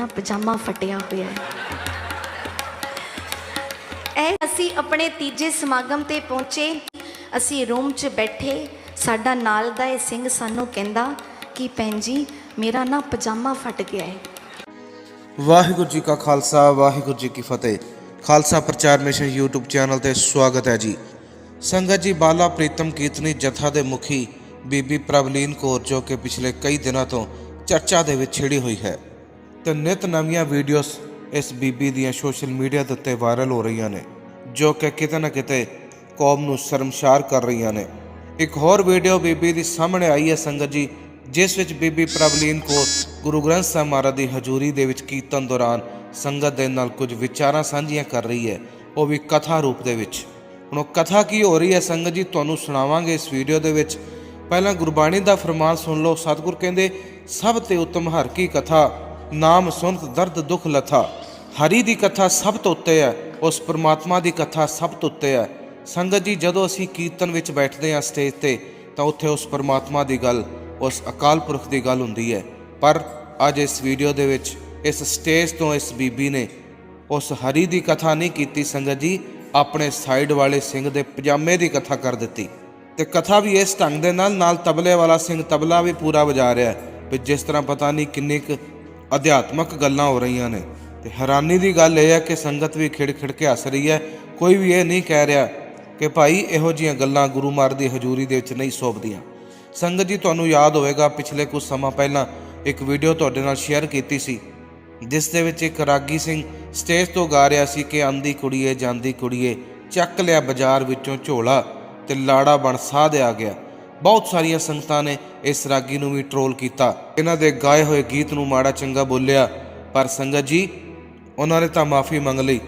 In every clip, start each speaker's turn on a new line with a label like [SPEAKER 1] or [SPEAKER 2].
[SPEAKER 1] ਨਾ ਪਜਾਮਾ ਫਟਿਆ ਹੋਇਆ ਹੈ। ਇਹ ਅਸੀਂ ਆਪਣੇ ਤੀਜੇ ਸਮਾਗਮ ਤੇ ਪਹੁੰਚੇ। ਅਸੀਂ ਰੂਮ 'ਚ ਬੈਠੇ। ਸਾਡਾ ਨਾਲ ਦਾ ਇਹ ਸਿੰਘ ਸਾਨੂੰ ਕਹਿੰਦਾ ਕਿ ਭੈਣ ਜੀ, ਮੇਰਾ ਨਾ ਪਜਾਮਾ ਫਟ ਗਿਆ ਹੈ।
[SPEAKER 2] ਵਾਹਿਗੁਰੂ ਜੀ ਕਾ ਖਾਲਸਾ, ਵਾਹਿਗੁਰੂ ਜੀ ਕੀ ਫਤਿਹ। ਖਾਲਸਾ ਪ੍ਰਚਾਰ ਮਿਸ਼ਨ YouTube ਚੈਨਲ ਤੇ ਸਵਾਗਤ ਹੈ ਜੀ। ਸੰਗਤ ਜੀ, ਬਾਲਾ ਪ੍ਰੀਤਮ ਕੀਰਤਨੀ ਜਥਾ ਦੇ ਮੁਖੀ ਬੀਬੀ ਪ੍ਰਵਲੀਨ ਕੌਰ ਜੋ ਕਿ ਪਿਛਲੇ ਕਈ ਦਿਨਾਂ ਤੋਂ ਚਰਚਾ ਦੇ ਵਿੱਚ ਛਿੜੀ ਹੋਈ ਹੈ। ਤੇ ਨਿਤ ਨਵੀਆਂ ਵੀਡੀਓਜ਼ ਇਸ ਬੀਬੀ ਦੀਆਂ ਸੋਸ਼ਲ ਮੀਡੀਆ ਦੇ ਉੱਤੇ ਵਾਇਰਲ ਹੋ ਰਹੀਆਂ ਨੇ, ਜੋ ਕਿ ਕਿਤੇ ਨਾ ਕਿਤੇ ਕੌਮ ਨੂੰ ਸ਼ਰਮਸ਼ਾਰ ਕਰ ਰਹੀਆਂ ਨੇ। ਇੱਕ ਹੋਰ ਵੀਡੀਓ ਬੀਬੀ ਦੀ ਸਾਹਮਣੇ ਆਈ ਹੈ ਸੰਗਤ ਜੀ, ਜਿਸ ਵਿੱਚ ਬੀਬੀ ਪ੍ਰਬਲੀਨ ਕੌਰ ਗੁਰੂ ਗ੍ਰੰਥ ਸਾਹਿਬ ਮਹਾਰਾਜ ਦੀ ਹਜ਼ੂਰੀ ਦੇ ਵਿੱਚ ਕੀਰਤਨ ਦੌਰਾਨ ਸੰਗਤ ਦੇ ਨਾਲ ਕੁਝ ਵਿਚਾਰਾਂ ਸਾਂਝੀਆਂ ਕਰ ਰਹੀ ਹੈ, ਉਹ ਵੀ ਕਥਾ ਰੂਪ ਦੇ ਵਿੱਚ। ਹੁਣ ਉਹ ਕਥਾ ਕੀ ਹੋ ਰਹੀ ਹੈ ਸੰਗਤ ਜੀ, ਤੁਹਾਨੂੰ ਸੁਣਾਵਾਂਗੇ ਇਸ ਵੀਡੀਓ ਦੇ ਵਿੱਚ। ਪਹਿਲਾਂ ਗੁਰਬਾਣੀ ਦਾ ਫਰਮਾਨ ਸੁਣ ਲਓ, ਸਤਿਗੁਰ ਕਹਿੰਦੇ, ਸਭ ਤੇ ਉੱਤਮ ਹਰ ਕੀ ਕਥਾ ਨਾਮ ਸੁਨਤ ਦਰਦ ਦੁਖ ਲਥਾ। ਹਰੀ ਦੀ ਕਥਾ ਸਭ ਤੋਂ ਉੱਤੇ ਹੈ, ਉਸ ਪ੍ਰਮਾਤਮਾ ਦੀ ਕਥਾ ਸਭ ਤੋਂ ਉੱਤੇ ਹੈ। ਸੰਗਤ ਜੀ, ਜਦੋਂ ਅਸੀਂ ਕੀਰਤਨ ਵਿੱਚ ਬੈਠਦੇ ਹਾਂ ਸਟੇਜ ਤੇ, ਤਾਂ ਉੱਥੇ ਉਸ ਪ੍ਰਮਾਤਮਾ ਦੀ ਗੱਲ, ਉਸ ਅਕਾਲ ਪੁਰਖ ਦੀ ਗੱਲ ਹੁੰਦੀ ਹੈ। ਪਰ ਅੱਜ ਇਸ ਵੀਡੀਓ ਦੇ ਵਿੱਚ, ਇਸ ਸਟੇਜ ਤੋਂ ਇਸ ਬੀਬੀ ਨੇ ਉਸ ਹਰੀ ਦੀ ਕਥਾ ਨਹੀਂ ਕੀਤੀ ਸੰਗਤ ਜੀ, ਆਪਣੇ ਸਾਈਡ ਵਾਲੇ ਸਿੰਘ ਦੇ ਪਜਾਮੇ ਦੀ ਕਥਾ ਕਰ ਦਿੱਤੀ। ਤੇ ਕਥਾ ਵੀ ਇਸ ਢੰਗ ਦੇ ਨਾਲ ਨਾਲ ਤਬਲੇ ਵਾਲਾ ਸਿੰਘ ਤਬਲਾ ਵੀ ਪੂਰਾ ਵਜਾ ਰਿਹਾ ਹੈ, ਵੀ ਜਿਸ ਤਰ੍ਹਾਂ ਪਤਾ ਨਹੀਂ ਕਿੰਨੀ ਕੁ ਅਧਿਆਤਮਕ ਗੱਲਾਂ ਹੋ ਰਹੀਆਂ ਨੇ। ਤੇ ਹੈਰਾਨੀ ਦੀ ਗੱਲ ਇਹ ਹੈ ਕਿ ਸੰਗਤ ਵੀ ਖਿੜ ਖਿੜ ਕੇ ਹੱਸ ਰਹੀ ਹੈ। ਕੋਈ ਵੀ ਇਹ ਨਹੀਂ ਕਹਿ ਰਿਹਾ ਕਿ ਭਾਈ ਇਹੋ ਜੀਆਂ ਗੱਲਾਂ ਗੁਰੂ ਮਹਾਰਾਜ ਦੀ ਹਜ਼ੂਰੀ ਦੇ ਵਿੱਚ ਨਹੀਂ ਸੋਭਦੀਆਂ ਸੰਗਤ ਜੀ, ਤੁਹਾਨੂੰ ਯਾਦ ਹੋਵੇਗਾ, ਪਿਛਲੇ ਕੁਝ ਸਮਾਂ ਪਹਿਲਾਂ ਇੱਕ ਵੀਡੀਓ ਤੁਹਾਡੇ ਨਾਲ ਸ਼ੇਅਰ ਕੀਤੀ ਸੀ, ਜਿਸ ਦੇ ਵਿੱਚ ਇੱਕ ਰਾਗੀ ਸਿੰਘ ਸਟੇਜ ਤੋਂ ਗਾ ਰਿਹਾ ਸੀ ਕਿ ਆਂਦੀ ਕੁੜੀਏ, ਜਾਂਦੀ ਕੁੜੀਏ, ਚੱਕ ਲਿਆ ਬਾਜ਼ਾਰ ਵਿੱਚੋਂ ਝੋਲਾ ਤੇ ਲਾੜਾ ਬਣ ਸਾਧ ਆ ਗਿਆ। ਬਹੁਤ ਸਾਰੀਆਂ ਸੰਗਤਾਂ ਨੇ ਇਸ ਰਾਗੀ ਨੂੰ ਵੀ ਟਰੋਲ ਕੀਤਾ। ਇਹਨਾਂ ਦੇ ਗਾਏ ਹੋਏ ਗੀਤ ਨੂੰ ਮਾੜਾ ਚੰਗਾ ਬੋਲਿਆ। ਪਰ ਸੰਗਤ ਜੀ, ਉਹਨਾਂ ਨੇ ਤਾਂ ਮਾਫੀ ਮੰਗ ਲਈ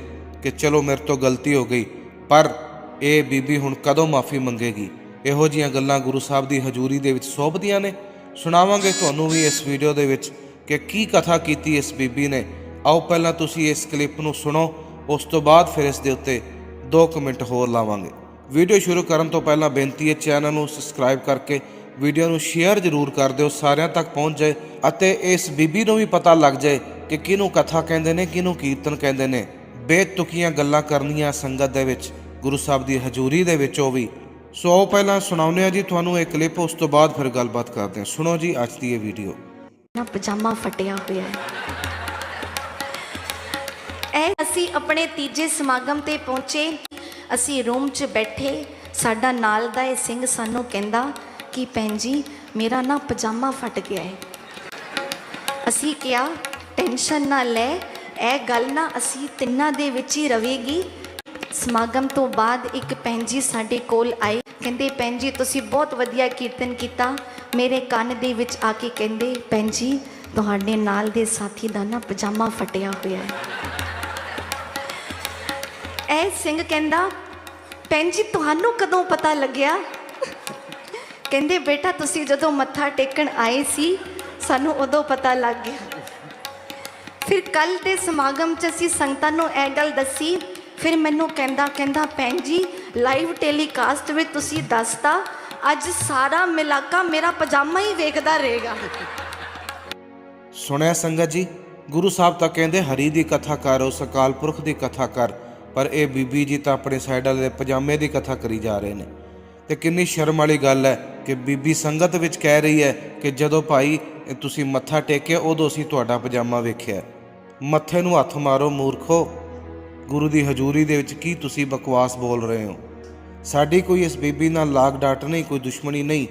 [SPEAKER 2] ਕਿ ਚਲੋ ਮੇਰੇ ਤੋਂ ਗਲਤੀ ਹੋ ਗਈ। ਪਰ ਇਹ ਬੀਬੀ ਹੁਣ ਕਦੋਂ ਮਾਫੀ ਮੰਗੇਗੀ? ਇਹੋ ਜੀਆਂ ਗੱਲਾਂ ਗੁਰੂ ਸਾਹਿਬ ਦੀ ਹਜ਼ੂਰੀ ਦੇ ਵਿੱਚ ਸੋਭਦੀਆਂ ਨੇ। ਸੁਣਾਵਾਂਗੇ ਤੁਹਾਨੂੰ ਵੀ ਇਸ ਵੀਡੀਓ ਦੇ ਵਿੱਚ ਕਿ ਕੀ ਕਥਾ ਕੀਤੀ ਇਸ ਬੀਬੀ ਨੇ। ਆਓ ਪਹਿਲਾਂ ਤੁਸੀਂ ਇਸ ਕਲਿੱਪ ਨੂੰ ਸੁਣੋ। ਉਸ ਤੋਂ ਬਾਅਦ ਫਿਰ ਇਸ ਦੇ ਉੱਤੇ 2 ਮਿੰਟ ਹੋਰ ਲਾਵਾਂਗੇ। ਵੀਡੀਓ ਸ਼ੁਰੂ ਕਰਨ ਤੋਂ ਪਹਿਲਾਂ ਬੇਨਤੀ ਹੈ ਚੈਨਲ ਨੂੰ ਸਬਸਕ੍ਰਾਈਬ ਕਰਕੇ ਵੀਡੀਓ ਨੂੰ ਸ਼ੇਅਰ ਜ਼ਰੂਰ ਕਰ ਦਿਓ, ਸਾਰਿਆਂ ਤੱਕ ਪਹੁੰਚ ਜਾਏ ਅਤੇ ਇਸ ਬੀਬੀ ਨੂੰ ਵੀ ਪਤਾ ਲੱਗ ਜਾਏ ਕਿ ਕਿਹਨੂੰ ਕਥਾ ਕਹਿੰਦੇ ਨੇ, ਕਿਹਨੂੰ ਕੀਰਤਨ ਕਹਿੰਦੇ ਨੇ। ਬੇਤੁਕੀਆਂ ਗੱਲਾਂ ਕਰਨੀਆਂ ਸੰਗਤ ਦੇ ਵਿੱਚ, ਗੁਰੂ ਸਾਹਿਬ ਦੀ ਹਜ਼ੂਰੀ ਦੇ ਵਿੱਚ ਉਹ ਵੀ। ਸੋ ਪਹਿਲਾਂ ਸੁਣਾਉਂਦੇ ਆ ਜੀ, ਤੁਹਾਨੂੰ ਇਹ ਕਲਿੱਪ ਉਸ ਤੋਂ ਬਾਅਦ ਫਿਰ ਗੱਲਬਾਤ ਕਰਦੇ ਹਾਂ। ਸੁਣੋ ਜੀ, ਅੱਜ ਦੀ ਇਹ ਵੀਡੀਓ।
[SPEAKER 1] ਨਾ ਪਜਾਮਾ ਫਟਿਆ ਹੋਇਆ ਹੈ। ਇਹ ਅਸੀਂ ਆਪਣੇ ਤੀਜੇ ਸਮਾਗਮ ਤੇ ਪਹੁੰਚੇ। ਅਸੀਂ ਰੂਮ 'ਚ ਬੈਠੇ, ਸਾਡਾ ਨਾਲ ਦਾ ਇਹ ਸਿੰਘ ਸਾਨੂੰ ਕਹਿੰਦਾ ਕਿ ਭੈਣ ਜੀ, ਮੇਰਾ ਨਾ ਪਜਾਮਾ ਫਟ ਗਿਆ ਹੈ। ਅਸੀਂ ਕਿਹਾ, ਟੈਨਸ਼ਨ ਨਾ ਲੈ, ਇਹ ਗੱਲ ਨਾ ਅਸੀਂ ਤਿੰਨਾਂ ਦੇ ਵਿੱਚ ਹੀ ਰਵੇਗੀ। ਸਮਾਗਮ ਤੋਂ ਬਾਅਦ ਇੱਕ ਭੈਣ ਜੀ ਸਾਡੇ ਕੋਲ ਆਏ। ਕਹਿੰਦੇ, ਭੈਣ ਜੀ, ਤੁਸੀਂ ਬਹੁਤ ਵਧੀਆ ਕੀਰਤਨ ਕੀਤਾ। ਮੇਰੇ ਕੰਨ ਦੇ ਵਿੱਚ ਆ ਕੇ ਕਹਿੰਦੇ, ਭੈਣ ਜੀ, ਤੁਹਾਡੇ ਨਾਲ ਦੇ ਸਾਥੀ ਦਾ ਨਾ ਪਜਾਮਾ ਫਟਿਆ ਹੋਇਆ ਹੈ। ਇਹ ਸਿੰਘ ਕਹਿੰਦਾ ਭੈਣ ਜੀ, ਤੁਹਾਨੂੰ ਕਦੋਂ ਪਤਾ ਲੱਗਿਆ? ਕਹਿੰਦੇ, ਬੇਟਾ, ਤੁਸੀਂ ਜਦੋਂ ਮੱਥਾ ਟੇਕਣ ਆਏ ਸੀ, ਸਾਨੂੰ ਉਦੋਂ ਪਤਾ ਲੱਗ ਗਿਆ। ਫਿਰ ਕੱਲ ਦੇ ਸਮਾਗਮ 'ਚ ਅਸੀਂ ਸੰਗਤਾਂ ਨੂੰ ਇਹ ਗੱਲ ਦੱਸੀ। ਫਿਰ ਮੈਨੂੰ ਕਹਿੰਦਾ ਕਹਿੰਦਾ, ਭੈਣ ਜੀ ਲਾਈਵ ਟੈਲੀਕਾਸਟ ਵਿੱਚ ਤੁਸੀਂ ਦੱਸਤਾ। ਅੱਜ ਸਾਰਾ ਮਿਲਾਕਾ ਮੇਰਾ ਪਜਾਮਾ ਹੀ ਵੇਖਦਾ ਰਹੇਗਾ।
[SPEAKER 2] ਸੁਣਿਆ ਸੰਗਤ ਜੀ, ਗੁਰੂ ਸਾਹਿਬ ਤਾਂ ਕਹਿੰਦੇ, ਹਰੀ ਦੀ ਕਥਾ ਕਰ, ਉਸ ਅਕਾਲ ਪੁਰਖ ਦੀ ਕਥਾ ਕਰ। ਪਰ ਇਹ ਬੀਬੀ ਜੀ ਤਾਂ ਆਪਣੇ ਸਾਈਡ ਵਾਲੇ ਪਜਾਮੇ ਦੀ ਕਥਾ ਕਰੀ ਜਾ ਰਹੇ ਨੇ। ਤੇ ਕਿੰਨੀ ਸ਼ਰਮ ਵਾਲੀ ਗੱਲ ਹੈ ਕਿ ਬੀਬੀ ਸੰਗਤ ਵਿੱਚ ਕਹਿ ਰਹੀ ਹੈ ਕਿ ਜਦੋਂ ਭਾਈ ਤੁਸੀਂ ਮੱਥਾ ਟੇਕਿਆ, ਉਦੋਂ ਅਸੀਂ ਤੁਹਾਡਾ ਪਜਾਮਾ ਵੇਖਿਆ। ਮੱਥੇ ਨੂੰ ਹੱਥ ਮਾਰੋ, ਮੂਰਖੋ। ਗੁਰੂ ਦੀ ਹਜ਼ੂਰੀ ਦੇ ਵਿੱਚ ਕੀ ਤੁਸੀਂ ਬਕਵਾਸ ਬੋਲ ਰਹੇ ਹੋ? ਸਾਡੀ ਕੋਈ ਇਸ ਬੀਬੀ ਨਾਲ ਲਾਗ ਡਾਟ ਨਹੀਂ, ਕੋਈ ਦੁਸ਼ਮਣੀ ਨਹੀਂ।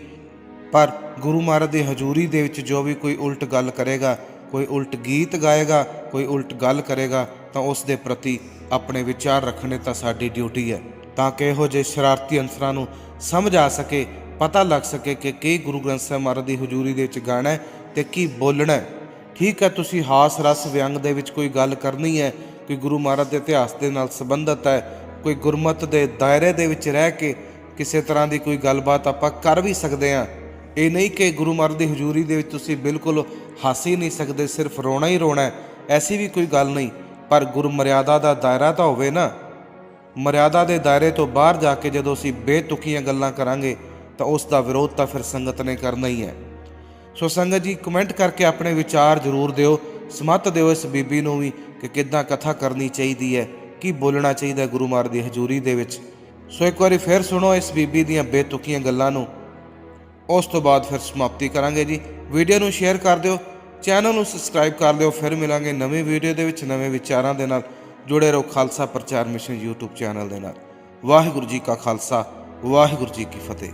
[SPEAKER 2] ਪਰ ਗੁਰੂ ਮਹਾਰਾਜ ਦੀ ਹਜ਼ੂਰੀ ਦੇ ਵਿੱਚ ਜੋ ਵੀ ਕੋਈ ਉਲਟ ਗੱਲ ਕਰੇਗਾ ਕੋਈ ਉਲਟ ਗੀਤ ਗਾਏਗਾ, ਕੋਈ ਉਲਟ ਗੱਲ ਕਰੇਗਾ, ਤਾਂ ਉਸ ਦੇ ਪ੍ਰਤੀ ਆਪਣੇ ਵਿਚਾਰ ਰੱਖਣੇ ਤਾਂ ਸਾਡੀ ਡਿਊਟੀ ਹੈ। ਤਾਂ ਕਿ ਇਹੋ ਜਿਹੇ ਸ਼ਰਾਰਤੀ ਅੰਸਰਾਂ ਨੂੰ ਸਮਝ ਆ ਸਕੇ, ਪਤਾ ਲੱਗ ਸਕੇ ਕਿ ਕੀ ਗੁਰੂ ਗ੍ਰੰਥ ਸਾਹਿਬ ਮਹਾਰਾਜ ਦੀ ਹਜ਼ੂਰੀ ਦੇ ਵਿੱਚ ਗਾਣਾ ਹੈ ਤੇ ਕੀ ਬੋਲਣਾ ਹੈ। ਠੀਕ ਹੈ, ਤੁਸੀਂ ਹਾਸ ਰਸ ਵਿਅੰਗ ਦੇ ਵਿੱਚ ਕੋਈ ਗੱਲ ਕਰਨੀ ਹੈ, ਕੋਈ ਗੁਰੂ ਮਹਾਰਾਜ ਦੇ ਇਤਿਹਾਸ ਦੇ ਨਾਲ ਸੰਬੰਧਤ ਹੈ, ਕੋਈ ਗੁਰਮਤ ਦੇ ਦਾਇਰੇ ਦੇ ਵਿੱਚ ਰਹਿ ਕੇ ਕਿਸੇ ਤਰ੍ਹਾਂ ਦੀ ਕੋਈ ਗੱਲਬਾਤ ਆਪਾਂ ਕਰ ਵੀ ਸਕਦੇ ਹਾਂ ਇਹ ਨਹੀਂ ਕਿ ਗੁਰੂ ਮਹਾਰਾਜ ਦੀ ਹਜ਼ੂਰੀ ਦੇ ਵਿੱਚ ਤੁਸੀਂ ਬਿਲਕੁਲ ਹੱਸ ਹੀ ਨਹੀਂ ਸਕਦੇ, ਸਿਰਫ ਰੋਣਾ ਹੀ ਰੋਣਾ ਹੈ। ਐਸੀ ਵੀ ਕੋਈ ਗੱਲ ਨਹੀਂ, ਪਰ ਗੁਰੂ ਮਰਿਆਦਾ ਦਾ ਦਾਇਰਾ ਤਾਂ ਹੋਵੇ ਨਾ। ਮਰਿਆਦਾ ਦੇ ਦਾਇਰੇ ਤੋਂ ਬਾਹਰ ਜਾ ਕੇ ਜਦੋਂ ਅਸੀਂ ਬੇਤੁਕੀਆਂ ਗੱਲਾਂ ਕਰਾਂਗੇ, ਤਾਂ ਉਸ ਦਾ ਵਿਰੋਧ ਤਾਂ ਫਿਰ ਸੰਗਤ ਨੇ ਕਰਨਾ ਹੀ ਹੈ। ਸੋ ਸੰਗਤ ਜੀ, ਕਮੈਂਟ ਕਰਕੇ ਆਪਣੇ ਵਿਚਾਰ ਜ਼ਰੂਰ ਦਿਓ। ਸਮੱਤ ਦਿਓ ਇਸ ਬੀਬੀ ਨੂੰ ਵੀ ਕਿ ਕਿੱਦਾਂ ਕਥਾ ਕਰਨੀ ਚਾਹੀਦੀ ਹੈ, ਕੀ ਬੋਲਣਾ ਚਾਹੀਦਾ ਗੁਰੂ ਮਾਰ ਦੀ ਹਜ਼ੂਰੀ ਦੇ ਵਿੱਚ। ਸੋ ਇੱਕ ਵਾਰੀ ਫਿਰ ਸੁਣੋ ਇਸ ਬੀਬੀ ਦੀਆਂ ਬੇਤੁਕੀਆਂ ਗੱਲਾਂ ਨੂੰ। ਉਸ ਤੋਂ ਬਾਅਦ ਫਿਰ ਸਮਾਪਤੀ ਕਰਾਂਗੇ ਜੀ। ਵੀਡੀਓ ਨੂੰ ਸ਼ੇਅਰ ਕਰ ਦਿਓ, ਚੈਨਲ ਨੂੰ ਸਬਸਕ੍ਰਾਈਬ ਕਰ ਲਿਓ, ਫਿਰ ਮਿਲਾਂਗੇ ਨਵੀਂ ਵੀਡੀਓ ਦੇ ਵਿੱਚ ਨਵੇਂ ਵਿਚਾਰਾਂ ਦੇ ਨਾਲ। ਜੁੜੇ ਰਹੋ ਖਾਲਸਾ ਪ੍ਰਚਾਰ ਮਿਸ਼ਨ YouTube ਚੈਨਲ ਦੇ ਨਾਲ। ਵਾਹਿਗੁਰੂ ਜੀ ਕਾ ਖਾਲਸਾ, ਵਾਹਿਗੁਰੂ ਜੀ ਕੀ ਫਤਿਹ।